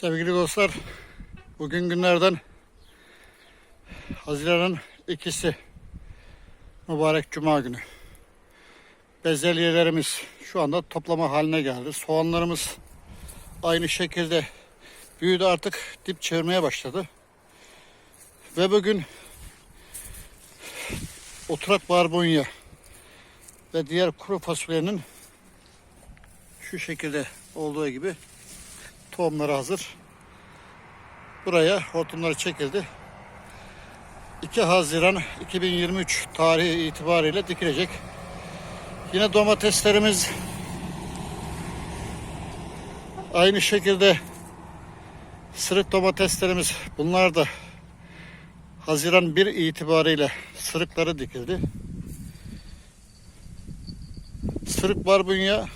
Sevgili dostlar, bugün günlerden Haziran'ın ikisi mübarek Cuma günü. Bezelyelerimiz şu anda toplama haline geldi. Soğanlarımız aynı şekilde büyüdü artık dip çevirmeye başladı. Ve bugün oturak barbunya ve diğer kuru fasulyenin şu şekilde olduğu gibi tohumları hazır. Buraya hortumları çekildi. 2 Haziran 2023 tarihi itibariyle dikilecek. Yine domateslerimiz aynı şekilde sırık domateslerimiz bunlar da Haziran 1 itibariyle sırıkları dikildi. Sırık barbunya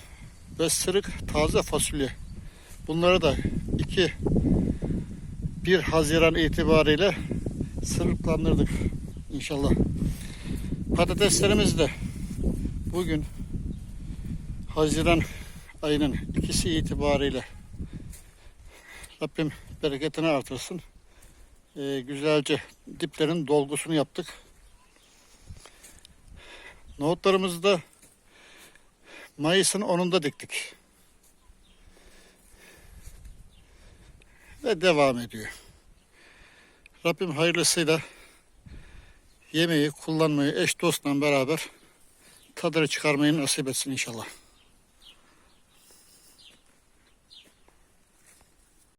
ve sırık taze fasulye. Bunları da 2 1 Haziran itibariyle sırıklandırdık inşallah. Patateslerimiz de bugün Haziran ayının ikisi itibariyle Rabbim bereketini artırsın. Ee, güzelce diplerin dolgusunu yaptık. Nohutlarımızı da Mayıs'ın 10'unda diktik. Ve devam ediyor. Rabbim hayırlısıyla yemeği, kullanmayı eş dostla beraber tadını çıkarmayı nasip etsin inşallah.